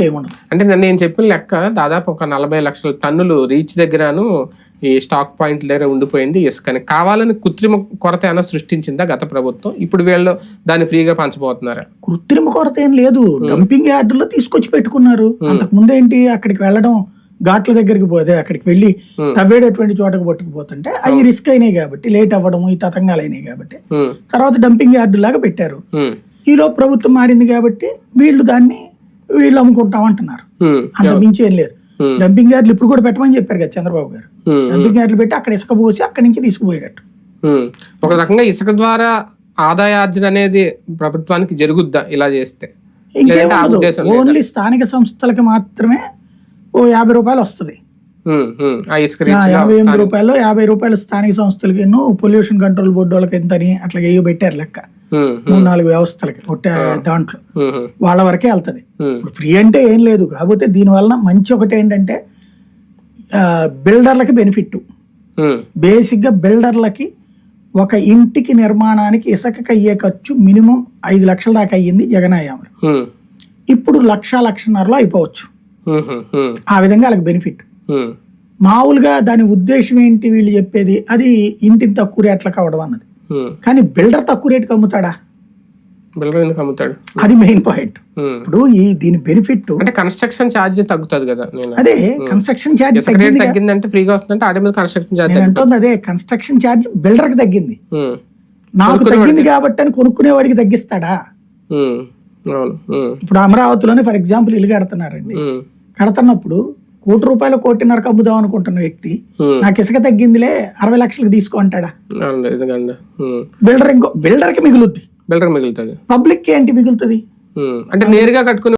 చేయమనదు అంటే నేను- నేను చెప్పిన లెక్క దాదాపు ఒక నలభై లక్షల టన్నులు రీచ్ దగ్గరను ఈ స్టాక్ పాయింట్ దగ్గర ఉండిపోయింది. ఇసుకని కావాలని కృత్రిమ కొరత ఏమైనా సృష్టించిందా గత ప్రభుత్వం? ఇప్పుడు వీళ్ళు దాన్ని ఫ్రీగా పంచబోతున్నారా. కృత్రిమ కొరత ఏం లేదు. డంపింగ్ యార్డులో తీసుకొచ్చి పెట్టుకున్నారు. అంతకు ముందేంటి అక్కడికి వెళ్ళడం ఘాట్ల దగ్గరికి పోతే అక్కడికి వెళ్ళి తవ్వేటటువంటి చోటకు పట్టుకుపోతుంటే అవి రిస్క్ అయినాయి కాబట్టి లేట్ అవ్వడము ఈ తతంగాలు అయినాయి కాబట్టి. తర్వాత డంపింగ్ యార్డు లాగా పెట్టారు ఈలో ప్రభుత్వం మారింది కాబట్టి వీళ్ళు దాన్ని వీళ్ళు అమ్ముకుంటాం అంటున్నారు. అంతకు మించి ఏం లేదు. డంపింగ్ యార్డులు ఇప్పుడు కూడా పెట్టమని చెప్పారు కదా చంద్రబాబు గారు. డంపింగ్ యార్డులు పెట్టి అక్కడ ఇసుక పోసి అక్కడి నుంచి తీసుకుపోయేటట్టు. ఒక రకంగా ఇసుక ద్వారా ఆదాయార్జన అనేది ప్రభుత్వానికి జరుగుద్దా ఇలా చేస్తే? ఓన్లీ స్థానిక సంస్థలకి మాత్రమే ఓ యాభై రూపాయలు వస్తుంది. యాభై ఎనిమిది రూపాయలు యాభై రూపాయలు స్థానిక సంస్థలకి పొల్యూషన్ కంట్రోల్ బోర్డు వాళ్ళకి ఎంత అని అట్లా ఏయో పెట్టారు లెక్క. మూడు నాలుగు వ్యవస్థలకి ఒకటే దాంట్లో. వాళ్ళ వరకే వెళ్తది. ఇప్పుడు ఫ్రీ అంటే ఏం లేదు. కాకపోతే దీనివల్ల మంచి ఒకటి ఏంటంటే బిల్డర్లకి బెనిఫిట్ బేసిక్గా బిల్డర్లకి ఒక ఇంటికి నిర్మాణానికి ఇసుకకి అయ్యే ఖర్చు మినిమం ఐదు లక్షల దాకా అయ్యింది జగనాయామలు ఇప్పుడు లక్ష లక్షన్నరలో అయిపోవచ్చు. ఆ విధంగా వాళ్ళకి బెనిఫిట్. మామూలుగా దాని ఉద్దేశం ఏంటి వీళ్ళు చెప్పేది? అది ఇంటిని తక్కువ రేట్లకు అవ్వడం అన్నది. కానీ బిల్డర్ తక్కువ రేటుకి అమ్ముతాడా? బిల్డర్ ఎందుకు అమ్ముతాడు? అది మెయిన్ పాయింట్. ఇప్పుడు ఈ దీని బెనిఫిట్ అంటే కన్స్ట్రక్షన్ ఛార్జ్ తగ్గుతుంది కదా అదే కన్స్ట్రక్షన్ ఛార్జ్ తగ్గిందంటే ఫ్రీగా వస్తుందంటే ఆడి మీద కన్స్ట్రక్షన్ ఛార్జ్ అంటుంది అదే కన్స్ట్రక్షన్ ఛార్జ్ బిల్డర్కి తగ్గింది నాకు తగ్గింది కాబట్టి అని కొనుక్కునేవాడికి తగ్గిస్తాడా? ఇప్పుడు అమరావతిలోనే ఫర్ ఎగ్జాంపుల్ ఇల్లు కడుతున్నారండి. కడుతున్నప్పుడు కోటి రూపాయలు కోటిన్నరకు అమ్ముదాం అనుకుంటున్న వ్యక్తి. నాకు ఇసుక తగ్గిందిలే అరవై లక్షలకు తీసుకో అంటాడా. బిల్డర్ ఇంకో బిల్డర్కి మిగులుద్ది బిల్డర్ మిగులుతుంది పబ్లిక్కి ఏంటి మిగులుతుంది. అంటే నేరుగా కట్టుకుని